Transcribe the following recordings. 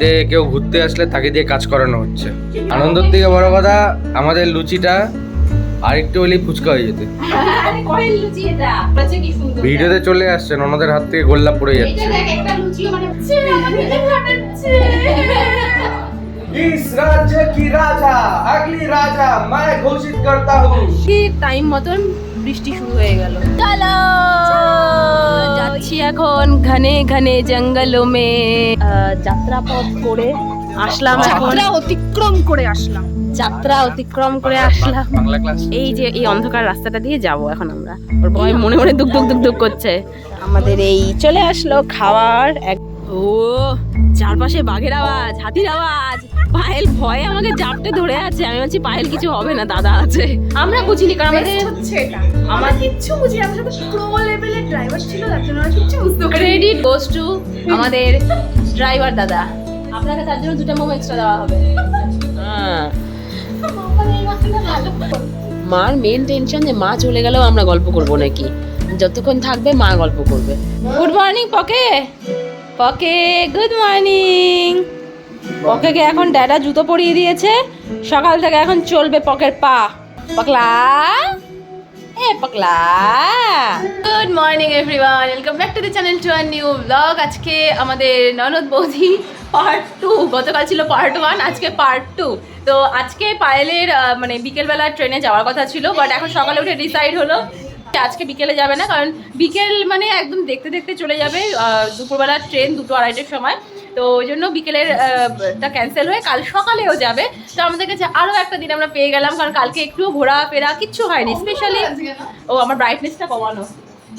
যে কেউ ঘুরতে আসলে তাকে দিয়ে কাজ করানো হচ্ছে। আনন্দের থেকে বড় কথা আমাদের লুচিটা আরেকটু হলেই ফুচকা হয়ে যেত। ভিডিওতে চলে আসছেন ওনাদের হাত থেকে গোল্লা পড়ে যাচ্ছে। টাইম মতন বৃষ্টি শুরু হয়ে গেল। চলো! যাচ্ছি এখন ঘনে ঘনে জঙ্গলো। মে যাত্রা পথ করে আসলাম এখন। যাত্রা অতিক্রম করে আসলাম। যাত্রা অতিক্রম করে আসলাম। এই যে এই অন্ধকার রাস্তাটা দিয়ে যাব এখন আমরা। ওর ভয় মনে মনে দুক দুক দুক দুক করছে। আমাদের এই চলে আসলো খাওয়ার এক ও চারপাশে বাঘের আওয়াজ হাতির আওয়াজ। পায়েল ভয়ে আমাকে জাপটে ধরে আছে। আমি বলছি পায়েল কিছু হবে না দাদা আছে। আমরা বুঝিনি কারণ আমাদের হচ্ছে এটা। আমার কিচ্ছু বুঝি না, আমার সাথে প্রো লেভেলের ড্রাইভার ছিল তার জন্য আমার কিচ্ছু বুঝতে পারি ক্রেডিট গোস টু আমাদের ড্রাইভার দাদা। আপনাকে তার জন্য দুটো মোমো এক্সট্রা দেওয়া হবে। হ্যাঁ। মার মেন টেনশন যে মা চলে গেলেও আমরা গল্প করব নাকি? যতক্ষণ থাকবে মা গল্প করবে। গুড মর্নিং পকে পকে গুড মর্নিং পকেকে এখন ড্যাডা জুতো পরিয়ে দিয়েছে। সকাল থেকে এখন চলবে পকের পা। পকলা? এ পকলা। Good morning everyone welcome back to the channel to our new blog আজকে আমাদের ননদ বৌদি পার্ট টু গতকাল ছিল পার্ট ওয়ান আজকে পার্ট টু তো আজকে পায়েলের মানে বিকেলবেলা ট্রেনে যাওয়ার কথা ছিল বাট এখন সকালে উঠে ডিসাইড হলো আজকে বিকেলে যাবে না কারণ বিকেল মানে একদম দেখতে দেখতে চলে যাবে আহ, দুপুরবেলা ট্রেন দুটো আড়াইটের সময়। তো ওই জন্য বিকেলের টা ক্যান্সেল হয়ে কাল সকালেও যাবে। তো আমাদের কাছে আরও একটা দিন আমরা পেয়ে গেলাম কারণ কালকে একটুও ঘোরাফেরা কিচ্ছু হয়নি স্পেশালি ও আমার ব্রাইটনেসটা কমানো।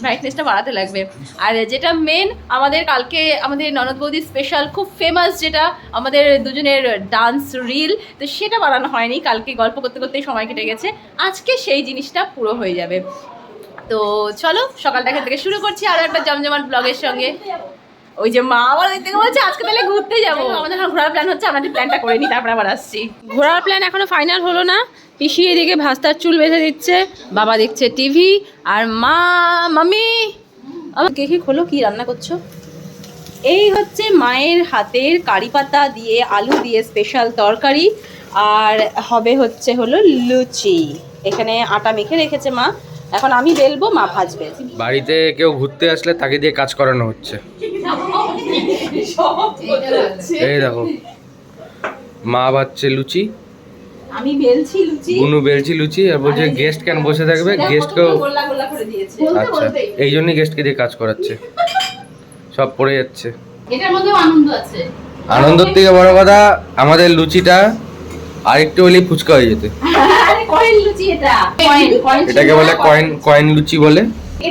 ব্রাইটনেসটা বাড়াতে লাগবে। আর যেটা মেন আমাদের কালকে আমাদের ননদ বৌদি স্পেশাল খুব ফেমাস যেটা আমাদের দুজনের ডান্স রিল তো সেটা বানানো হয়নি। কালকে গল্প করতে করতেই সময় কেটে গেছে। আজকে সেই জিনিসটা পুরো হয়ে যাবে। তো চলো সকালটা এখান থেকে শুরু করছি আরও একটা জমজমাট ব্লগের সঙ্গে। ওই যে মা আবার ওই থেকে বলছে আজকে তাহলে ঘুরতে যাব। আমাদের এখন ঘোরার প্ল্যান হচ্ছে আমরা প্ল্যানটা করে নিই তারপর আবার আসছি। ঘোরার প্ল্যান এখনও ফাইনাল হলো না। পিসি এদিকে ভাস্তার চুল বেঁধে দিচ্ছে বাবা দেখছে টিভি আর মা মামি আমার কে কি খোলো কি রান্না করছ? এই হচ্ছে মায়ের হাতের কারি পাতা দিয়ে আলু দিয়ে স্পেশাল তরকারি আর হবে হচ্ছে হলো লুচি। এখানে আটা মেখে রেখেছে মা। এখন আমি বেলবো মা ভাজবে। বাড়িতে কেউ ঘুরতে আসলে তাকে দিয়ে কাজ করানো হচ্ছে। এই দেখো মা ভাজছে লুচি। আমি বেলছি লুচি। বুনু বেলছি লুচি আর বলছে গেস্ট কেন বসে থাকবে? গেস্টকেও আচ্ছা এই জন্যই গেস্টকে দিয়ে কাজ করাচ্ছে। সব পড়ে যাচ্ছে। এটার মধ্যেও আনন্দ আছে। আনন্দের থেকে বড় কথা আমাদের লুচিটা আরেকটু হলেই ফুচকা হয়ে যেত। কয়েন লুচি এটা। কয়েন কয়েন এটাকে বলে কয়েন কয়েন লুচি বলে।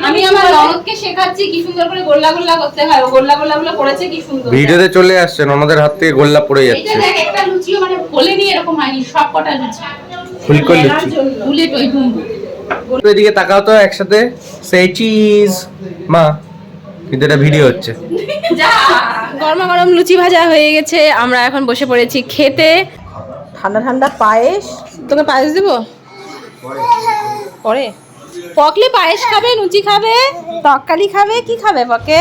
আমি আমার ননদকে শেখাচ্ছি কি সুন্দর করে গোল্লা গোল্লা করতে হয়। ও গোল্লা গোল্লা গুলো করেছে কি সুন্দর। ভিডিওতে চলে আসছেন ওনাদের হাত থেকে গোল্লা পড়ে যাচ্ছে। এটা দেখ একটা লুচিও মানে বলেনি এরকম হয়নি সব কটা লুচি। ফুলকো লুচি। বুলেট ওই ডুম্বু এদিকে তাকাও তো একসাথে সেই চিজ মা কিন্তু এটা ভিডিও হচ্ছে। গরমা গরম লুচি ভাজা হয়ে গেছে আমরা এখন বসে পড়েছি খেতে। ঠান্ডা ঠান্ডা পায়েস। তোকে পায়েস দেবো? পরে। পকলে পায়েস খাবে লুচি খাবে তরকারি খাবে কি খাবে পকে?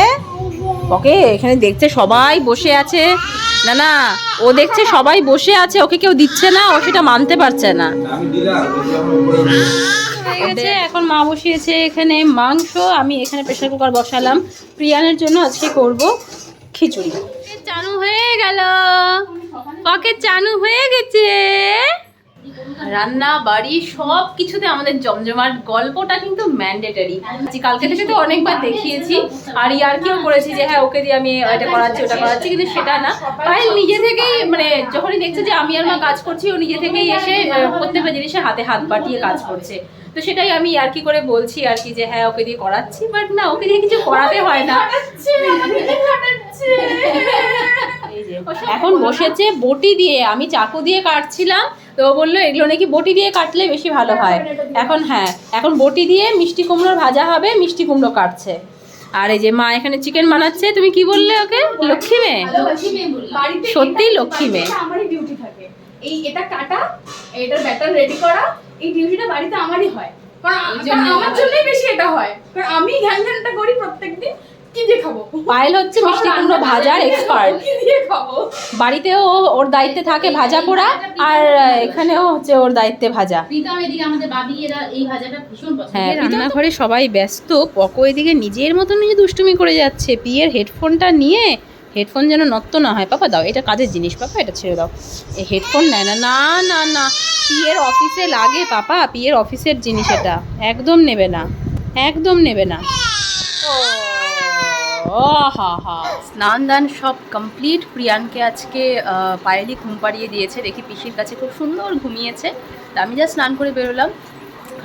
পকে এখানে দেখছে সবাই বসে আছে। না না ও দেখছে সবাই বসে আছে ওকে কেউ দিচ্ছে না ও সেটা মানতে পারছে না। গেছে এখন মা বসিয়েছে এখানে মাংস আমি এখানে প্রেশার কুকার বসালাম। প্রিয়ানের জন্য আজকে করব খিচুড়ি। চানু হয়ে পকেট চানু হয়ে গেছে। রান্না বাড়ি সব কিছুতে আমাদের জমজমাট গল্পটা কিন্তু ম্যান্ডেটারি কালকে থেকে তো অনেকবার দেখিয়েছি আর ইয়ার কিও করেছি যে হ্যাঁ ওকে দিয়ে আমি এটা করাচ্ছি ওটা করাচ্ছি কিন্তু সেটা না। পায়েল নিজে থেকেই মানে যখনই দেখছে যে আমি আর মা কাজ করছি ও নিজে থেকেই এসে প্রত্যেকটা জিনিসে হাতে হাত বাটিয়ে কাজ করছে। তো সেটাই আমি আর কি করে বলছি আর কি যে হ্যাঁ ওকে দিয়ে করাচ্ছি বাট না ওকে দিয়ে কিছু করাতে হয় না। এখন বসেছে বটি দিয়ে আমি চাকু দিয়ে কাটছিলাম তো ও বলল এগুলো নাকি বটি দিয়ে কাটলে বেশি ভালো হয়। এখন হ্যাঁ এখন বটি দিয়ে মিষ্টি কুমড়োর ভাজা হবে মিষ্টি কুমড়ো কাটছে। আর এই যে মা এখানে চিকেন বানাচ্ছে তুমি কি বললে ওকে? লক্ষ্মী মেয়ে? বাড়িতে সত্যিই লক্ষ্মী মেয়ে। ডিউটি থাকে। এই এটা কাটা এটার ব্যাটার রেডি করা এই ডিউটিটা বাড়িতে আমারই হয়। কারণ আমার জন্যই বেশি এটা হয়। কারণ আমি ঘ্যান ঘ্যানটা করি প্রত্যেকদিন। কি দিয়ে খাব? পায়েল হচ্ছে মিষ্টি কুমড়ো ভাজার এক্সপার্ট কি দিয়ে খাব? বাড়িতেও ওর দায়িত্বে থাকে ভাজা পোড়া আর এখানেও হচ্ছে ওর দায়িত্বে ভাজা। প্রীতম এদিকে আমাদের বাবি এরা এই ভাজাটা ভীষণ পছন্দ হ্যাঁ রান্নাঘরে সবাই ব্যস্ত পকো এদিকে নিজের মতন নিজে দুষ্টুমি করে যাচ্ছে। পিয়ের হেডফোনটা নিয়ে হেডফোন যেন নত্ত না হয়। পাপা দাও এটা কাজের জিনিস পাপা এটা ছেড়ে দাও। এই হেডফোন নেয় না না না না। পিয়ের অফিসে লাগে পাপা পিয়ের অফিসের জিনিস এটা। একদম নেবে না। একদম নেবে না। ও। স্নান দান সব কমপ্লিট প্রিয়ানকে আজকে পায়েলি ঘুম পাড়িয়ে দিয়েছে। দেখি পিসির কাছে খুব সুন্দর ঘুমিয়েছে। তা আমি যা স্নান করে বেরোলাম।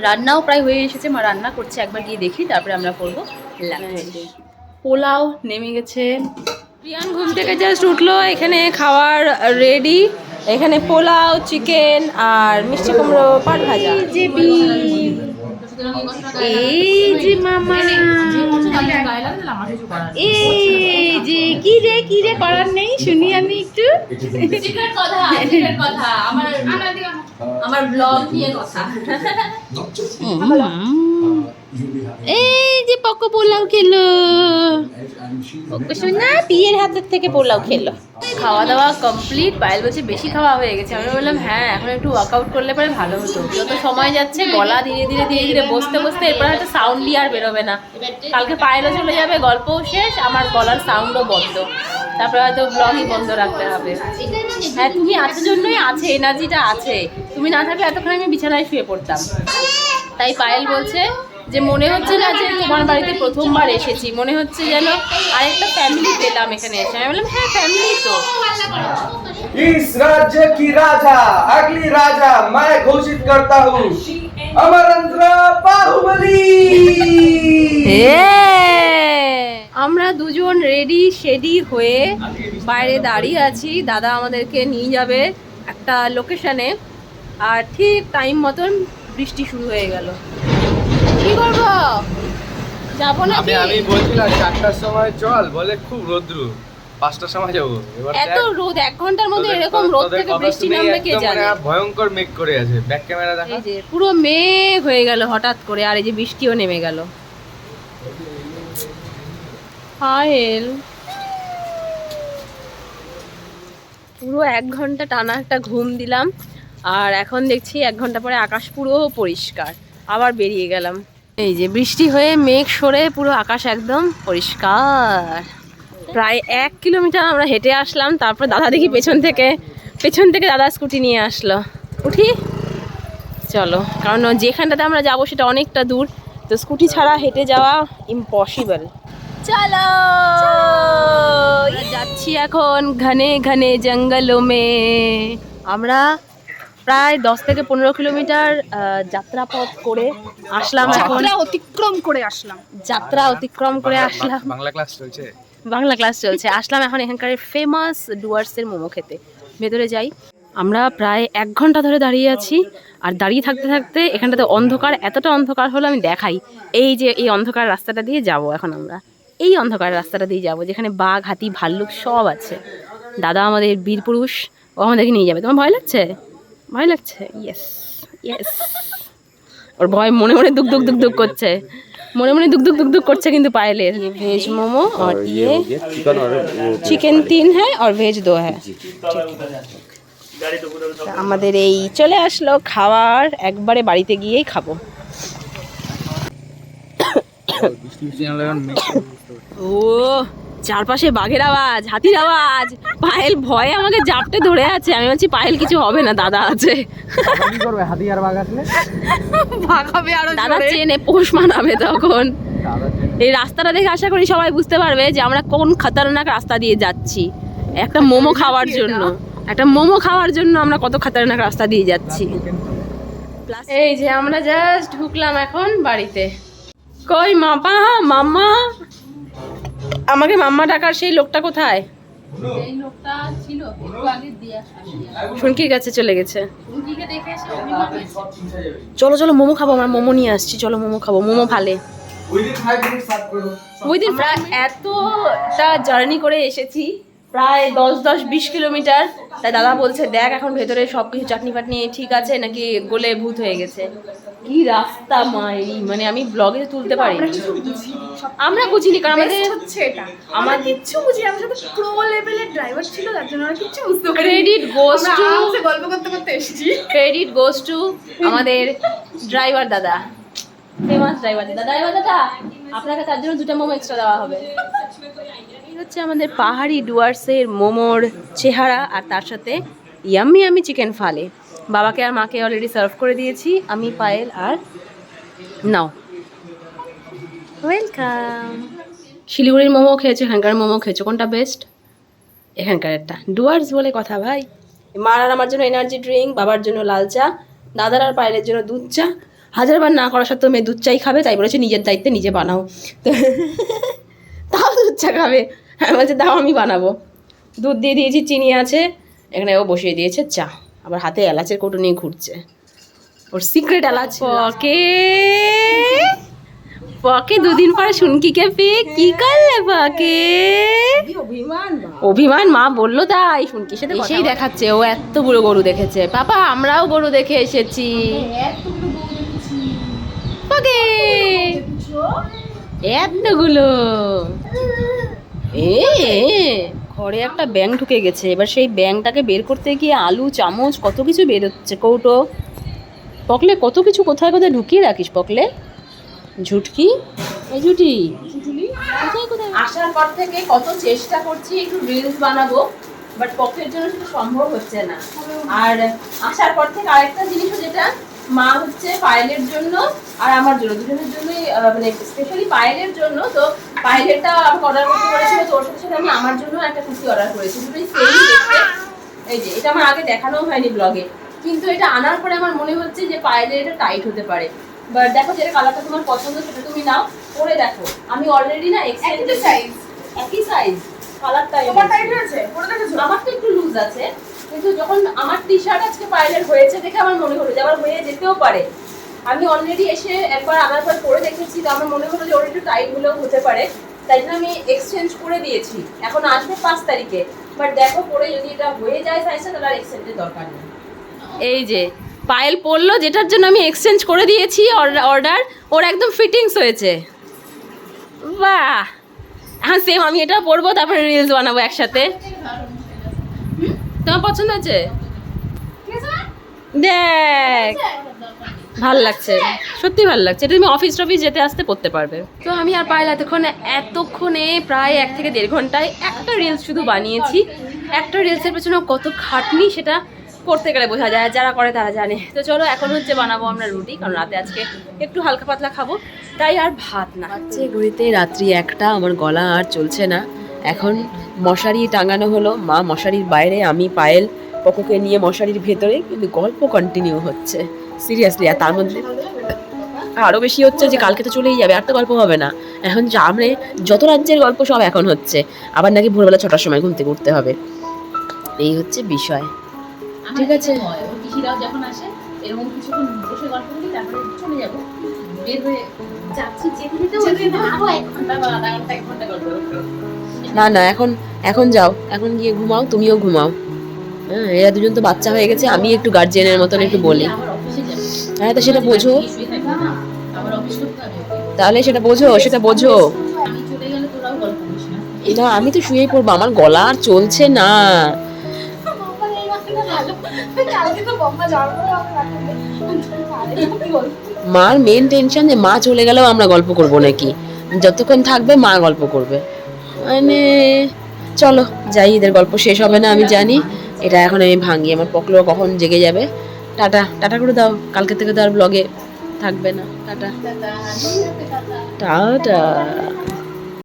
রান্নাও প্রায় হয়ে এসেছে। মা রান্না করছে। একবার গিয়ে দেখি তারপরে আমরা করব। পোলাও নেমে গেছে। প্রিয়ান ঘুম থেকে জাস্ট উঠল। এখানে খাওয়ার রেডি এখানে পোলাও চিকেন আর মিষ্টি কুমড়ো পাট ভাজা। এই যে মামা। এই যে কি রে কি রে করার নেই শুনি আমি একটু। কথা আমার আমার ব্লগ নিয়ে কথা। এই যে পকো পোলাও খেলো। পকো শোনা বিয়ের হাতের থেকে পোলাও খেলো। খাওয়া দাওয়া কমপ্লিট পায়েল বলছে বেশি খাওয়া হয়ে গেছে। আমি বললাম হ্যাঁ এখন একটু ওয়ার্কআউট করলে পরে ভালো হতো। যত সময় যাচ্ছে, গলা ধীরে ধীরে ধীরে ধীরে বসতে বসতে এরপর হয়তো সাউন্ডলি আর বেরোবে না। কালকে পায়েলও চলে যাবে, গল্পও শেষ, আমার গলার সাউন্ডও বন্ধ। তারপরে হয়তো ব্লগই বন্ধ রাখতে হবে। হ্যাঁ তুমি আছো জন্যই আছে এনার্জিটা আছে। তুমি না থাকলে এতক্ষণ আমি বিছানায় শুয়ে পড়তাম। তাই পায়েল বলছে যে মনে হচ্ছে না যে তোমার বাড়িতে প্রথমবার এসেছি মনে হচ্ছে যেন আরেকটা ফ্যামিলি পেলাম এখানে এসে আমি বললাম হ্যাঁ ফ্যামিলি তো इस राज्य की राजा अगली राजा मैं घोषित करता हूँ अमरेंद्र बाहुबली আমরা দুজন রেডি শেডি হয়ে বাইরে দাঁড়িয়ে আছি দাদা আমাদেরকে নিয়ে যাবে একটা লোকেশনে আর ঠিক টাইম মতন বৃষ্টি শুরু হয়ে গেল কি করব? যাব না আমি আমি বলছিলাম চারটার সময় চল বলে খুব রোদ্রু। পাঁচটার সময় যাব। এবার এত রোদ এক ঘণ্টার মধ্যে এরকম রোদ থেকে বৃষ্টি শুনেই নামবে কে জানে? মানে ভয়ঙ্কর মেঘ করে আছে। ব্যাক ক্যামেরা দেখা। এই যে পুরো মেঘ হয়ে গেল হঠাৎ করে আর এই যে বৃষ্টিও নেমে গেল। পায়েল পুরো এক ঘণ্টা টানা একটা ঘুম দিলাম আর এখন দেখছি এক ঘণ্টা পরে আকাশ পুরো পরিষ্কার। আবার বেরিয়ে গেলাম। এই যে বৃষ্টি হয়ে মেঘ সরে পুরো আকাশ একদম পরিষ্কার। প্রায় এক কিলোমিটার আমরা হেঁটে আসলাম, তারপর দাদা দেখি পেছন থেকে পেছন থেকে দাদা স্কুটি নিয়ে আসলো। উঠি, চলো, কারণ যেখানটাতে আমরা যাব সেটা অনেকটা দূর, তো স্কুটি ছাড়া হেঁটে যাওয়া ইম্পসিবল চলো! যাচ্ছি এখন ঘনে ঘনে জঙ্গলো মে আমরা প্রায় দশ থেকে পনেরো কিলোমিটার আহ, যাত্রাপথ করে আসলাম এখন। যাত্রা অতিক্রম করে আসলাম। যাত্রা অতিক্রম করে আসলাম। বাংলা ক্লাস চলছে? বাংলা ক্লাস চলছে। আসলাম এখন এখানকার ফেমাস ডুয়ার্সের মোমো খেতে। ভেতরে যাই। আমরা প্রায় এক ঘণ্টা ধরে দাঁড়িয়ে আছি। আর দাঁড়িয়ে থাকতে থাকতে এখানটাতে অন্ধকার এতটা অন্ধকার হলো আমি দেখাই। এই যে এই অন্ধকার রাস্তাটা দিয়ে যাব এখন আমরা। এই অন্ধকার রাস্তাটা দিয়ে যাব যেখানে বাঘ হাতি ভাল্লুক সব আছে। দাদা আমাদের বীর পুরুষ ও আমাদেরকে নিয়ে যাবে। তোমার ভয় লাগছে? ভয় লাগছে ইয়েস ইয়েস ওর ভয় মনে মনে দুক দুক দুক দুক করছে মনে মনে দুক দুক দুক দুক করছে কিন্তু পায়েলের ये वेज मोमो और ये চিকেন তিন হ্যাঁ আর ভেজ দো হ্যাঁ তা আমাদের এই চলে আসলো খাবার একবারে বাড়িতে গিয়েই খাবো ও চারপাশে বাঘের আওয়াজ হাতির আওয়াজ। পায়েল ভয়ে আমাকে জাপটে ধরে আছে। আমি বলছি পায়েল কিছু হবে না দাদা আছে। কি করবে? হাতি আর বাঘ আসলে? ভাগাবে আরও দাদা চেনে পোষ মানাবে তখন। এই রাস্তাটা দেখে আশা করি সবাই বুঝতে পারবে যে আমরা কোন খতরনাক রাস্তা দিয়ে যাচ্ছি। একটা মোমো খাওয়ার জন্য। একটা মোমো খাওয়ার জন্য আমরা কত খতরনাক রাস্তা দিয়ে যাচ্ছি। এই যে আমরা জাস্ট ঢুকলাম এখন বাড়িতে। কই মামা মাম্মা? আমাকে মাম্মা ডাকার সেই লোকটা কোথায়? শুনকির কাছে চলে গেছে। চলো চলো মোমো খাব আমরা মোমো নিয়ে আসছি। চলো মোমো খাব মোমো ভালে উইদিন এতটা জার্নি করে এসেছি প্রায় দশ দশ বিশ কিলোমিটার। তাই দাদা বলছে দেখ এখন ভেতরে সব কিছু চাটনি ফাটনি ঠিক আছে নাকি গোলে ভূত হয়ে গেছে? কি রাস্তা মাই। মানে আমি ব্লগে তুলতে পারি আমরা বুঝিনি কারণ আমাদের হচ্ছে এটা। আমার কিচ্ছু বুঝি আমার সাথে প্রো লেভেলের ড্রাইভার ছিল তার জন্য আমরা কিচ্ছু বুঝতে পারি Credit goes to- গল্প করতে করতে এসেছি। ক্রেডিট গোস টু আমাদের ড্রাইভার দাদা। ফেমাস ড্রাইভার দাদা আপনাকে তার জন্য দুটো মোমো এক্সট্রা দেওয়া হবে। হচ্ছে আমাদের পাহাড়ি ডুয়ার্সের মোমোর চেহারা আর তার সাথে ইয়াম্মি আমি চিকেন ফালে বাবাকে আর মাকে অলরেডি সার্ভ করে দিয়েছি, আমি, পায়েল আর নাও। ওয়েলকাম শিলিগুড়ির মোমো খেয়েছো, এখানকার মোমো খেয়েছো, কোনটা বেস্ট এখানকার একটা ডুয়ার্স বলে কথা ভাই। মার আর আমার জন্য এনার্জি ড্রিঙ্ক বাবার জন্য লাল চা, দাদার আর পায়েলের জন্য দুধ চা হাজারবার না করা সত্ত্বেও মেয়ে দুধ চাই খাবে তাই বলেছে নিজের দায়িত্বে নিজে বানাও। তো তাও দুধ চা খাবে। হ্যাঁ বলছে দাও আমি বানাবো। দুধ দিয়ে দিয়েছি চিনি আছে। এখানে ও বসিয়ে দিয়েছে চা। আবার হাতে এলাচের কৌটো নিয়ে ঘুরছে। ওর সিক্রেট এলাচ। পকে পকে দুদিন পরে শুনকিকে পেয়ে কি করলে পকে? অভিমান মা বলল তাই শুনকির সাথে এসেই দেখাচ্ছে ও এত বড় গরু দেখেছে। পাপা আমরাও গরু দেখে এসেছি। এতগুলো। এ ঘরে একটা ব্যাং ঢুকে গেছে। এবার সেই ব্যাংটাকে বের করতে গিয়ে আলু চামচ কত কিছু বেরোচ্ছে কৌটো। পকলে কত কিছু কোথায় কোথায় ঢুকিয়ে রাখিস পকলে? ঝুটকি? এই ঝুটি। আসার পর থেকে কত চেষ্টা করছি একটু রিলস বানাবো বাট পকের জন্য সেটা সম্ভব হচ্ছে না। আর আসার পর থেকে আরেকটা জিনিসও যেটা মা হচ্ছে পায়েলের জন্য আর আমার জন্য দুজনের জন্যই মানে স্পেশালি পায়েলের জন্য। তো পায়েলেরটা আমাকে অর্ডার করতে বলেছিল তো ওর সাথে সাথে আমি আমার জন্য একটা কুর্তি অর্ডার করেছি। দুটোই সেম দেখতে। এই যে এটা আমার আগে দেখানো হয়নি ব্লগে কিন্তু এটা আনার পরে আমার মনে হচ্ছে যে পায়েলের এটা টাইট হতে পারে। বাট দেখো যেটা কালারটা তোমার পছন্দ সেটা তুমি নাও। পরে দেখো। আমি অলরেডি না একই সাইজ একই সাইজ কালারটাই তোমার টাইট হয়েছে পরে দেখেছ? আমার তো একটু লুজ আছে। কিন্তু যখন আমার টি শার্ট আজকে পাইলের হয়েছে দেখে আমার মনে হলো যে আবার হয়ে যেতেও পারে। আমি অলরেডি এসে একবার আনার পর পরে দেখেছি তো আমার মনে হলো যে ওর একটু টাইট হলেও হতে পারে। তাই জন্য আমি এক্সচেঞ্জ করে দিয়েছি। এখন আসবে পাঁচ তারিখে। বাট দেখো পরে যদি এটা হয়ে যায় সাইজটা তাহলে আর এক্সচেঞ্জের দরকার নেই। এই যে পায়েল পড়ল যেটার জন্য আমি এক্সচেঞ্জ করে দিয়েছি অর্ডার ওর একদম ফিটিংস হয়েছে। বাহ! হ্যাঁ সেম আমি এটা পরবো তারপরে রিলস বানাবো একসাথে। তোমার পছন্দ হয়েছে? দেখ ভালো লাগছে। সত্যি ভালো লাগছে। এটা তুমি অফিস টফিস যেতে আসতে পড়তে পারবে। তো আমি আর পাইল এতক্ষণে এতক্ষণে প্রায় এক থেকে দেড় ঘন্টায় একটা রিলস শুধু বানিয়েছি। একটা রিলসের পেছনে কত খাটনি সেটা করতে গেলে বোঝা যায়। যারা করে তারা জানে। তো চলো এখন হচ্ছে বানাবো আমরা রুটি। কারণ রাতে আজকে একটু হালকা পাতলা খাব। তাই আর ভাত না। হচ্ছে ঘড়িতে রাত্রি একটা। আমার গলা আর চলছে না। এখন মশারি টাঙানো হলো। মা মশারির বাইরে আমি পায়েল পকোকে নিয়ে মশারির ভেতরে কিন্তু গল্প কন্টিনিউ হচ্ছে। সিরিয়াসলি আর তার মধ্যে আরও বেশি হচ্ছে যে কালকে তো চলেই যাবে আর তো গল্প হবে না। এখন সামনে যত রাজ্যের গল্প সব এখন হচ্ছে। আবার নাকি ভোরবেলা ছটার সময় ঘুম থেকে উঠতে হবে। এই হচ্ছে বিষয়। ঠিক আছে? যখন আসে এরকম কিছুক্ষণ বসে গল্প করি তারপরে চলে যাব। বের হয়ে যাচ্ছি যেতে যেতে ওই ভাবো এক ঘণ্টা বা আধা ঘণ্টা এক ঘণ্টা গল্প। না না, এখন এখন যাও, এখন গিয়ে ঘুমাও, তুমিও ঘুমাও। হ্যাঁ এরা দুজন তো বাচ্চা হয়ে গেছে, আমি একটু গার্জিয়ানের মতন একটু বলি। হ্যাঁ তো সেটা বোঝো। তাহলে সেটা বোঝো সেটা বোঝো। না, আমি তো শুয়েই পড়ব, আমার গলা আর চলছে না। মার মেন টেনশন যে মা চলে গেলেও আমরা গল্প করব নাকি? যতক্ষণ থাকবে মা গল্প করবে। মানে চলো, যাই, এদের গল্প শেষ হবে না, আমি জানি। এটা এখন আমি ভাঙি, আমার পকলো কখন জেগে যাবে। টাটা টাটা করে দাও কালকে থেকে তো আর ব্লগে থাকবে না। টাটা। টাটা।